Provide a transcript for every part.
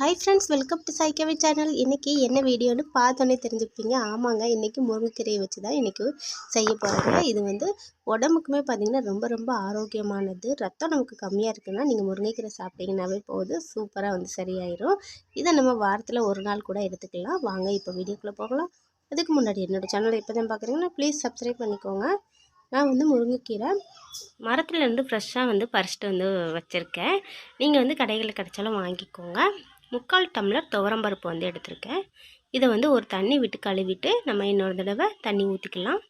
Hi friends welcome to Saikavi channel இன்றைக்கி என்ன வீடியோன்னு பார்த்தோன்னே தெரிஞ்சுப்பீங்க. ஆமாங்க இன்றைக்கி முருங்கைக்கீரையை வச்சு தான் இன்றைக்கி செய்ய போகிறாங்க இது வந்து உடம்புக்குமே பார்த்திங்கன்னா ரொம்ப ரொம்ப ஆரோக்கியமானது. ரத்தம் நமக்கு கம்மியாக இருக்குன்னா நீங்கள் முருங்கைக்கீரை சாப்பிட்டீங்கன்னாவே போகுது சூப்பராக வந்து சரியாயிடும் இதை நம்ம வாரத்தில் ஒரு நாள் கூட எடுத்துக்கலாம். வாங்க இப்போ வீடியோக்குள்ளே போகலாம். அதுக்கு முன்னாடி என்னோடய சேனலை இப்போ தான் பார்க்குறீங்கன்னா ப்ளீஸ் சப்ஸ்கிரைப் பண்ணிக்கோங்க. நான் வந்து முருங்கைக்கீரை மரத்துலேருந்து ஃப்ரெஷ்ஷாக வந்து பறிச்சிட்டு வந்து வச்சுருக்கேன். நீங்கள் வந்து கடைகளில் கிடைச்சாலும் வாங்கிக்கோங்க. முக்கால் டம்ளர் துவரம்பருப்பு வந்து எடுத்திருக்கேன். இதை வந்து ஒரு தண்ணி விட்டு கழுவிட்டு நம்ம இன்னொரு தடவை தண்ணி ஊற்றிக்கலாம்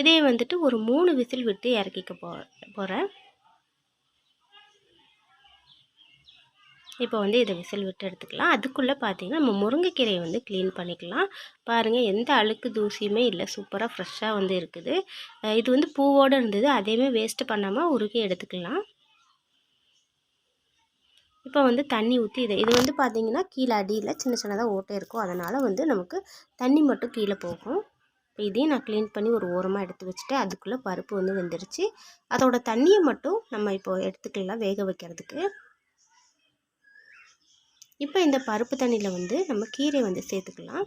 இதே வந்துட்டு ஒரு மூணு விசில் விட்டு இறக்கிக்க போ போகிறேன் இப்போ வந்து இதை விசில் விட்டு எடுத்துக்கலாம். அதுக்குள்ளே பார்த்தீங்கன்னா நம்ம முருங்கைக்கீரையை வந்து க்ளீன் பண்ணிக்கலாம். பாருங்கள் எந்த அழுக்கு தூசியுமே இல்லை. சூப்பராக ஃப்ரெஷ்ஷாக வந்து இருக்குது. இது வந்து பூவோடு இருந்தது. அதையுமே வேஸ்ட்டு பண்ணாமல் உருகி எடுத்துக்கலாம். இப்போ வந்து தண்ணி ஊற்றி இதை இது வந்து பார்த்திங்கன்னா கீழே அடியில் சின்ன சின்னதாக ஓட்டை இருக்கும். அதனால் வந்து நமக்கு தண்ணி மட்டும் கீழே போகும். இப்போ இதையும் நான் க்ளீன் பண்ணி ஒரு ஓரமாக எடுத்து வச்சுட்டு அதுக்குள்ளே பருப்பு வந்து வெந்துருச்சு. அதோட தண்ணியை மட்டும் நம்ம இப்போ எடுத்துக்கலாம் வேக வைக்கிறதுக்கு. இப்போ இந்த பருப்பு தண்ணியில் வந்து நம்ம கீரை வந்து சேர்த்துக்கலாம்.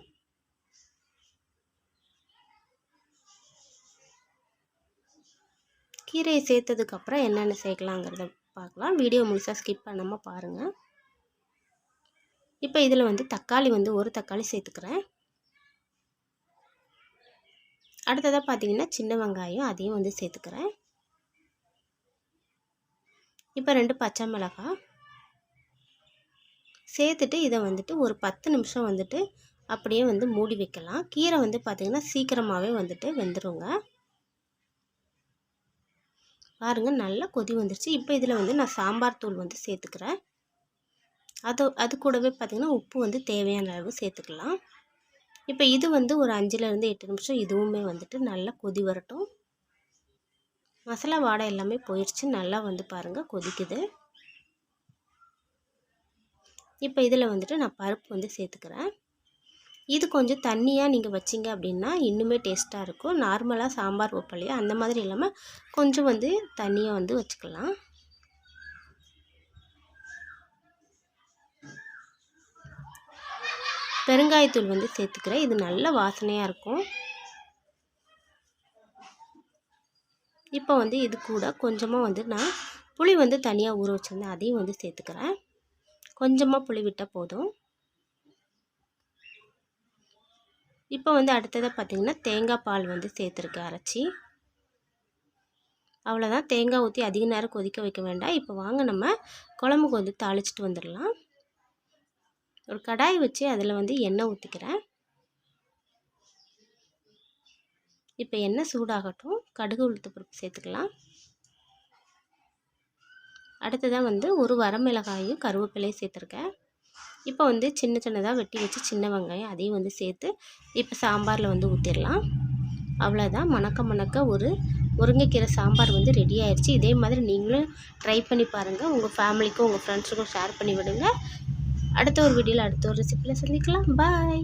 கீரையை சேர்த்ததுக்கப்புறம் என்னென்ன சேர்க்கலாங்கிறத பார்க்கலாம். வீடியோ முழுசாக ஸ்கிப் பண்ணாமல் பாருங்கள் இப்போ இதில் வந்து தக்காளி வந்து ஒரு தக்காளி சேர்த்துக்கிறேன். அடுத்ததாக பார்த்தீங்கன்னா சின்ன வெங்காயம் அதையும் வந்து சேர்த்துக்கிறேன். இப்போ ரெண்டு பச்சை மிளகாய். சேர்த்துட்டு இதை வந்துட்டு ஒரு பத்து நிமிஷம் வந்துட்டு அப்படியே வந்து மூடி வைக்கலாம். கீரை வந்து பார்த்திங்கன்னா சீக்கிரமாகவே வந்துட்டு வெந்துடுங்க பாருங்கள் நல்லா கொதி வந்துருச்சு. இப்போ இதில் வந்து நான் சாம்பார் தூள் வந்து சேர்த்துக்கிறேன். அது அது கூடவே பார்த்திங்கன்னா உப்பு வந்து தேவையான அளவு சேர்த்துக்கலாம். இப்போ இது வந்து ஒரு அஞ்சுலேருந்து எட்டு நிமிஷம் இதுவுமே வந்துட்டு நல்லா கொதி வரட்டும். மசாலா வாடை எல்லாமே போயிடுச்சு நல்லா வந்து பாருங்கள் கொதிக்குது. இப்போ இதில் வந்துட்டு நான் பருப்பு வந்து சேர்த்துக்கிறேன். இது கொஞ்சம் தண்ணியாக நீங்கள் வச்சிங்க அப்படின்னா இன்னுமே டேஸ்ட்டாக இருக்கும். நார்மலாக சாம்பார் வைப்பலையோ அந்த மாதிரி இல்லாமல் கொஞ்சம் வந்து தண்ணியாக வந்து வச்சுக்கலாம். பெருங்காயத்தூள் வந்து சேர்த்துக்கிறேன். இது நல்ல வாசனையாக இருக்கும். இப்போ வந்து இது கூட கொஞ்சமாக வந்து நான் புளி வந்து தனியாக ஊற வச்சுருந்தேன். அதையும் வந்து சேர்த்துக்கிறேன். கொஞ்சமாக புளி விட்டால் போதும். இப்போ வந்து அடுத்ததாக பார்த்திங்கன்னா தேங்காய் பால் வந்து சேர்த்துருக்கேன் அரைச்சி. அவ்வளோதான் தேங்காய் ஊற்றி அதிக நேரம் கொதிக்க வைக்க வேண்டாம். இப்போ வாங்க நம்ம குழம்புக்கு வந்து தாளிச்சிட்டு வந்துடலாம். ஒரு கடாய் வச்சு அதில் வந்து எண்ணெய் ஊற்றிக்கிறேன் இப்போ எண்ணெய் சூடாகட்டும். கடுகு உளுத்து பருப்பு சேர்த்துக்கலாம். அடுத்ததாக வந்து ஒரு வரமிளகாயும் கருவேப்பிலையும் சேர்த்துருக்கேன். இப்போ வந்து சின்ன சின்னதாக வெட்டி வச்சு சின்ன வெங்காயம் அதையும் வந்து சேர்த்து இப்போ சாம்பாரில் வந்து ஊற்றிடலாம் அவ்வளோதான் மணக்க மணக்க ஒரு முருங்கைக்கீரை சாம்பார் வந்து ரெடி ஆயிடுச்சு இதே மாதிரி நீங்களும் ட்ரை பண்ணி பாருங்கள் உங்கள் ஃபேமிலிக்கும் உங்கள் ஃப்ரெண்ட்ஸுக்கும் ஷேர் பண்ணி விடுங்க. அடுத்த ஒரு வீடியோவில் அடுத்த ஒரு ரெசிப்பியில் சந்திக்கலாம். பாய்